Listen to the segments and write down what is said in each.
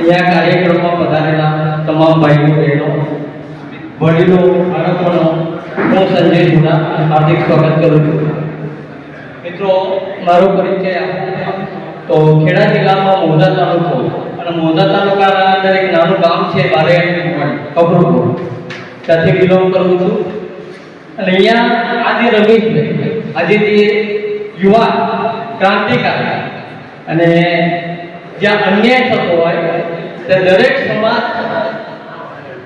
અહીંયા કાર્યક્રમમાં પધારેલા તમામ ભાઈઓ, બહેનો, વડીલો, બાળકોનો હું સંજય જુના હાર્દિક સ્વાગત કરું છું. મિત્રો, મારો પરિચય તો ખેડા જિલ્લામાં મોઢા તાલુકો અને મોઢા તાલુકાના અંદર એક નાનું ગામ છે બારેવાડી કપડું ત્યાંથી બિલોંગ કરું છું. અને અહીંયા આજે રમેશભાઈ આજે જે યુવા ક્રાંતિકારી અને જ્યાં અન્યાય થતો હોય તે દરેક સમાજ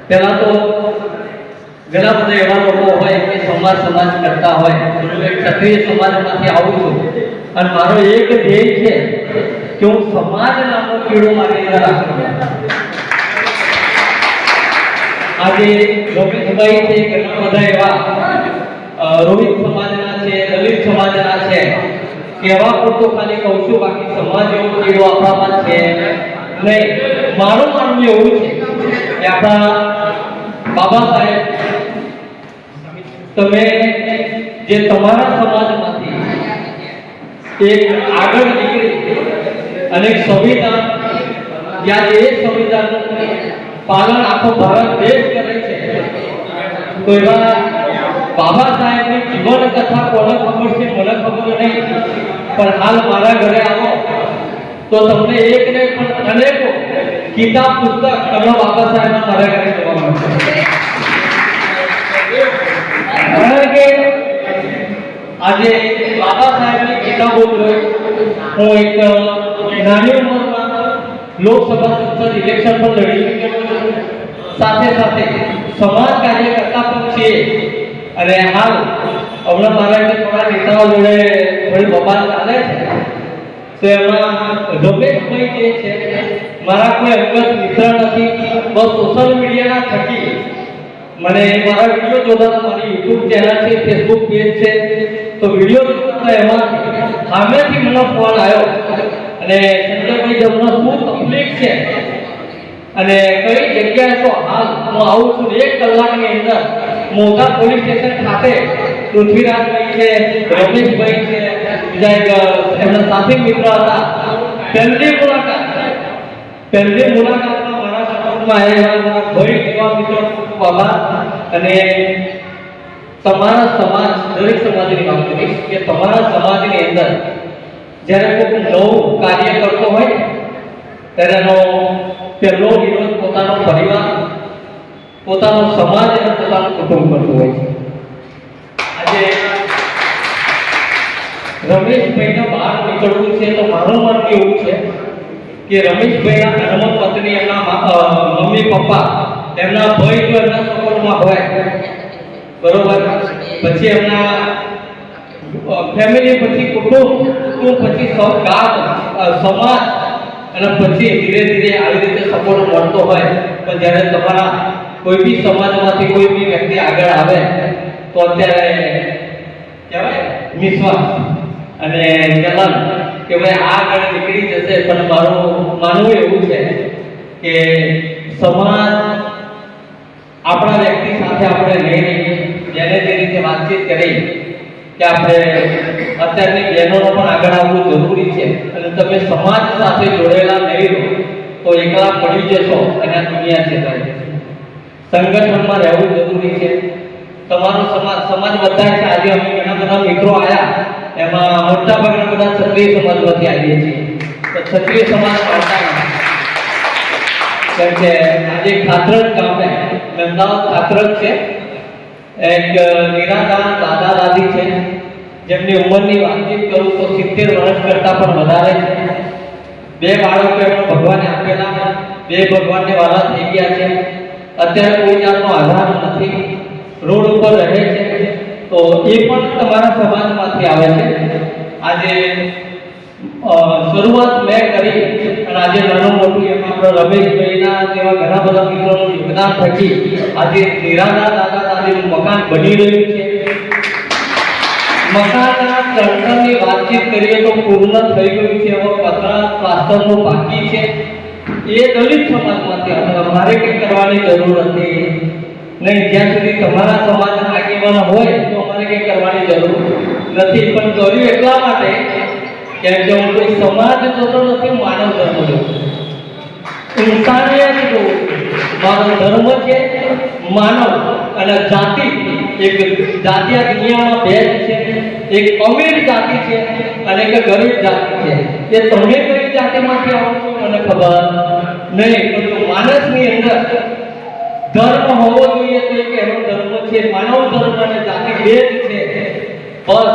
પહેલા તો ઘણા બધા એવા લોકો હોય કે સમાજ સમાજ કરતા હોય. એક ક્ષત્રિય સમાજમાંથી આવું છું. અને મારો એક ધ્યેય છે કે હું સમાજ નામનો કીડો મારી અંદર રાખું. આજે રોહિતભાઈ છે ઘણા બધા એવા રોહિત સમાજના છે, દલિત સમાજના છે. કહેવા પૂરતો ખાલી કહું છું, બાકી સમાજ એવો કીડો આપણામાં છે. નહીં મારું માનવું એવું છે કે આપણા બાબા સાહેબ, તમે જે તમારા સમાજમાંથી એક આગળ નીકળી અને સંવિધાન, જ્યાં એ સંવિધાનનું પાલન આખો ભારત દેશ કરે છે, તો એવા બાબા સાહેબની જીવન કથા કોને ખબર છે, મને ખબર નહીં, પણ હાલ મારા ઘરે આવો. તો તમને એક ને પણ અનેકો કિતાબ, પુસ્તક તમને બાબા સાહેબના ઘરે જોવા કારણ કે આજે બાબા સાહેબની કિતાબો હું એક નાની ઉંમરમાં લોકસભા સંસદ ઇલેક્શન પણ લડી. સાથે સાથે સમાજ કાર્ય કરતા પણ છીએ. અને હાલ હમણાં મારા થોડા નેતાઓ જોડે થોડી બબાલ ચાલે છે. મને ફોન આવ્યો. અને સંજયભાઈ તમને શું તકલીફ છે, અને કઈ જગ્યાએ તો હાલ હું આવું છું એક કલાકની અંદર મોટા પોલીસ સ્ટેશન ખાતે પૃથ્વીરાજભાઈ છે, રમેશભાઈ છે એમના સાથી મિત્ર હતા. તેમની મુલાકાત. તેમની મુલાકાતમાં મારા સંપર્કમાં આવેલા ભાઈ જેવા મિત્રો ખૂબ અને તમારા સમાજ, દરેક સમાજની વાત કરીશ કે તમારા સમાજની અંદર જ્યારે કોઈ નવું કાર્ય કરતો હોય, ત્યારે એનો પહેલો વિરોધ પોતાનો પરિવાર, પોતાનો સમાજ અને પોતાનું કુટુંબ કરતું હોય છે. આજે રમેશભાઈને બહાર નીકળવું છે તો મારું મત એવું છે કે રમેશભાઈના ધર્મપત્ની એમના મમ્મી, પપ્પા એમના ભાઈ જો એમના સપોર્ટમાં હોય. બરોબર? પછી એમના ફેમિલી પછી કુટુંબ કુટુંબ પછી ગામ સમાજ અને પછી ધીરે ધીરે આવી રીતે સપોર્ટ મળતો હોય. પણ જ્યારે તમારા કોઈ બી સમાજમાંથી કોઈ બી વ્યક્તિ આગળ આવે, તો અત્યારે કહેવાય વિશ્વાસ અને જલન કે ભાઈ આગળ નીકળી જશે, પણ મારું માનવું એવું છે કે સમાજ આપણા વ્યક્તિ સાથે આપણે લઈને જેને તે રીતે વાતચીત કરી કે આપણે અત્યારની બહેનોનો પણ આગળ આવવું જરૂરી છે. અને તમે સમાજ સાથે જોડેલા નહીં રહો, તો એકલા પડી જશો અને આ દુનિયા છે સંગઠનમાં રહેવું જરૂરી છે. તમારો સમાજ સમાજ બધા છે, આજે અમે ઘણા બધા મિત્રો આવ્યા એમાં મોટા ભાગના બધા ક્ષત્રિય સમાજમાંથી આવીએ છીએ. તો ક્ષત્રિય સમાજ કેમ કે આજે ખાતરજ ગામે અમદાવાદ ખાતરજ છે. એક નિરાધાર દાદા દાદી છે. જેમની ઉંમરની વાતચીત કરું તો સિત્તેર વર્ષ કરતાં પણ વધારે છે. બે બાળકો એમને ભગવાને આપેલા બે ભગવાનને વાલા થઈ ગયા છે. અત્યારે કોઈ જાતનો આધાર નથી. રોડ ઉપર રહે છે. તો એ પણ તમારા સમાજમાંથી આવે છે આજે અ, શરૂઆત કરી આજે નાનું મોટું એમાં આપણા રમેશભાઈના જેવા ઘણા બધા મિત્રોનું યોગદાન થકી આજે નિરાધાર દાદા દાદીનું મકાન બની રહ્યું છે. મકાનના ચણતરની વાતચીત કરીએ તો પૂર્ણ થઈ ગયું છે, હવે પતરા પ્લાસ્ટરનું બાકી છે. એ દલિત સમાજમાંથી હતા મારે કંઈ કરવાની જરૂર નથી. નહીં, જ્યાં સુધી તમારા સમાજના આગેવાન હોય તો અમારે કંઈ કરવાની જરૂર નથી. પણ કર્યું એટલા માટે કેમ કે હું કોઈ સમાજ જોતો નથી, માનવ ધર્મ જોતો ઇન્સાનિયત જો મારો ધર્મ છે, માનવ અને જાતિ. એક જાતિ આ દુનિયામાં જ છે. એક અમીર જાતિ છે અને એક ગરીબ જાતિ છે. એ તમે કઈ જાતિમાંથી આવો છો, મને ખબર નહીં. પરંતુ માણસની અંદર ધર્મ હોવો જોઈએ તો એક એનો ધર્મ છે. માનવ ધર્મ અને જાતિ જ છે. બસ.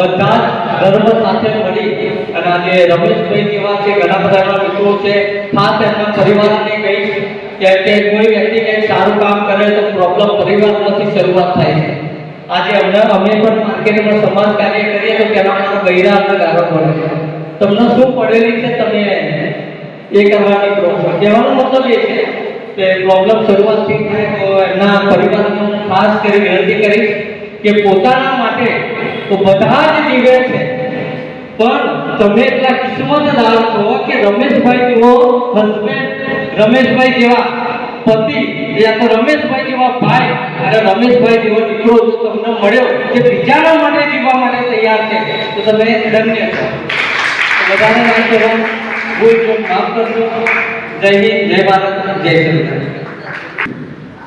બધા ધર્મ સાથે મળી અને આજે રમેશભાઈ જેવા છે, ઘણા બધા એવા મિત્રો છે. ખાસ એમના પરિવારને કહીશ કે કે કોઈ વ્યક્તિ કંઈક સારું કામ કરે તો પ્રોબ્લેમ પરિવારમાંથી શરૂઆત થાય છે. આજે અમને, અમે પણ માર્કેટમાં સમાજ કાર્ય કરીએ તો તેના માટે બૈરા અમને ગાળો પડે છે. તમને શું પડેલી છે તમે એ કરવાની પ્રોબ્લેમ કહેવાનો મતલબ એ છે કે પ્રોબ્લેમ શરૂઆતથી થાય તો એમના પરિવારને ખાસ કરી વિનંતી કરીશ કે પોતાના માટે તો બધા જ જીવે છે. પણ તમે એટલા કિસ્મતદાર છો કે રમેશભાઈ જેવો હસબન્ડ રમેશભાઈ જેવા પતિ યા તો રમેશભાઈ જેવા ભાઈ, અને રમેશભાઈ જેવો દીકરો તમને મળ્યો જે બીજાના માટે જીવવા માટે તૈયાર છે, તો તમે ધન્ય છો. બધાને વાત કરવા કોઈ માફ કરજો. જય હિન્દ, જય ભારત, જય શ્રી